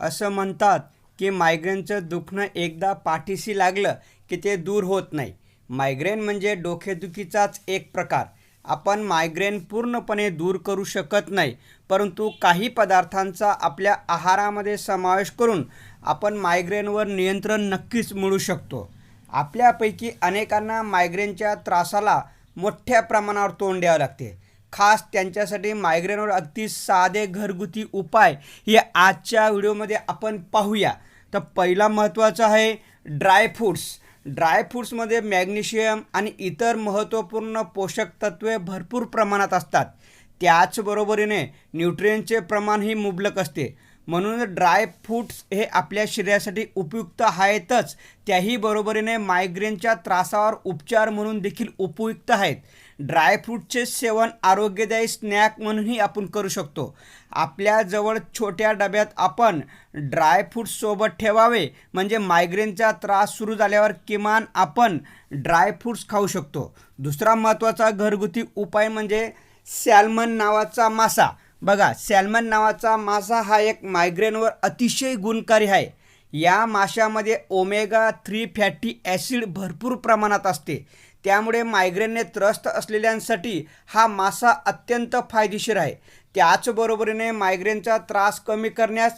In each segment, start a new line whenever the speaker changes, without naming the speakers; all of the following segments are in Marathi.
असं म्हणतात की मायग्रेनचं दुखणं एकदा पाठीशी लागलं की ते दूर होत नाही. मायग्रेन म्हणजे डोकेदुखीचाच एक प्रकार. आपण मायग्रेन पूर्णपणे दूर करू शकत नाही परंतु काही पदार्थांचा आपल्या आहारामध्ये समावेश करून आपण मायग्रेनवर नियंत्रण नक्कीच मिळू शकतो. आपल्यापैकी अनेकांना मायग्रेनच्या त्रासाला मोठ्या प्रमाणावर तोंड द्यावं लागते. खास त्यांच्यासाठी मायग्रेनवर अगदी साधे घरगुती उपाय हे आजच्या व्हिडिओमध्ये आपण पाहूया. तर पहिला महत्त्वाचा आहे ड्रायफ्रूट्स ड्रायफ्रूट्समध्ये मॅग्नेशियम आणि इतर महत्त्वपूर्ण पोषक तत्वे भरपूर प्रमाणात असतात. त्याचबरोबरीने न्यूट्रियनचे प्रमाणही मुबलक असते. म्हणून ड्रायफ्रूट्स हे आपल्या शरीरासाठी उपयुक्त आहेतच. त्याही बरोबरीने मायग्रेनच्या त्रासावर उपचार म्हणून देखील उपयुक्त आहेत. ड्रायफ्रूटचे सेवन आरोग्यदायी स्नॅक म्हणूनही आपण करू शकतो. आपल्याजवळ छोट्या डब्यात आपण ड्रायफ्रूट्स सोबत ठेवावे म्हणजे मायग्रेनचा त्रास सुरू झाल्यावर किमान आपण ड्रायफ्रूट्स खाऊ शकतो. दुसरा महत्त्वाचा घरगुती उपाय म्हणजे सॅल्मन नावाचा मासा. बघा सॅल्मन नावाचा मासा हा एक मायग्रेनवर अतिशय गुणकारी आहे. या माशामध्ये ओमेगा थ्री फॅटी ॲसिड भरपूर प्रमाणात असते. त्यामुळे मायग्रेनने त्रस्त असलेल्यांसाठी हा मासा अत्यंत फायदेशीर आहे. त्याचबरोबरीने मायग्रेनचा त्रास कमी करण्यास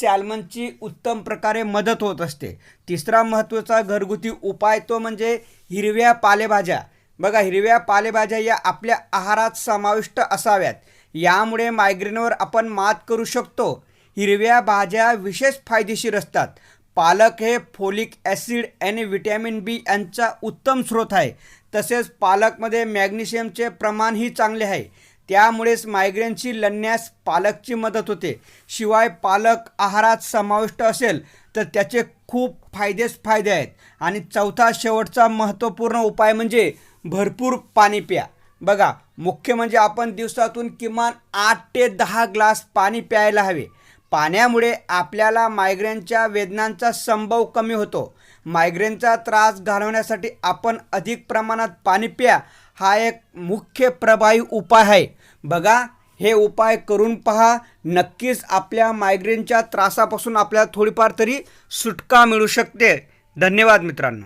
सॅल्मनची उत्तम प्रकारे मदत होत असते. तिसरा महत्त्वाचा घरगुती उपाय तो म्हणजे हिरव्या पालेभाज्या. बघा हिरव्या पालेभाज्या या आपल्या आहारात समाविष्ट असाव्यात. यामुळे मायग्रेनवर आपण मात करू शकतो. हिरव्या भाज्या विशेष फायदेशीर असतात. पालक हे फोलिक ॲसिड आणि व्हिटॅमिन बी यांचा उत्तम स्रोत आहे. तसेच पालकमध्ये मॅग्नेशियमचे प्रमाणही चांगले आहे. त्यामुळेच मायग्रेनशी लढण्यास पालकची मदत होते. शिवाय पालक आहारात समाविष्ट असेल तर त्याचे खूप फायदेच फायदे आहेत. आणि चौथा शेवटचा महत्त्वपूर्ण उपाय म्हणजे भरपूर पाणी प्या. बघा मुख्य म्हणजे आपण दिवसातून किमान आठ ते दहा ग्लास पाणी प्यायला हवे. पाण्यामुळे आपल्याला मायग्रेनच्या वेदनांचा संभव कमी होतो. मायग्रेनचा त्रास घालवण्यासाठी आपण अधिक प्रमाणात पाणी प्या. हा एक मुख्य प्रभावी उपाय आहे. बघा हे उपाय करून पहा. नक्कीच आपल्या मायग्रेनच्या त्रासापासून आपल्याला थोडीफार तरी सुटका मिळू शकते. धन्यवाद मित्रांनो.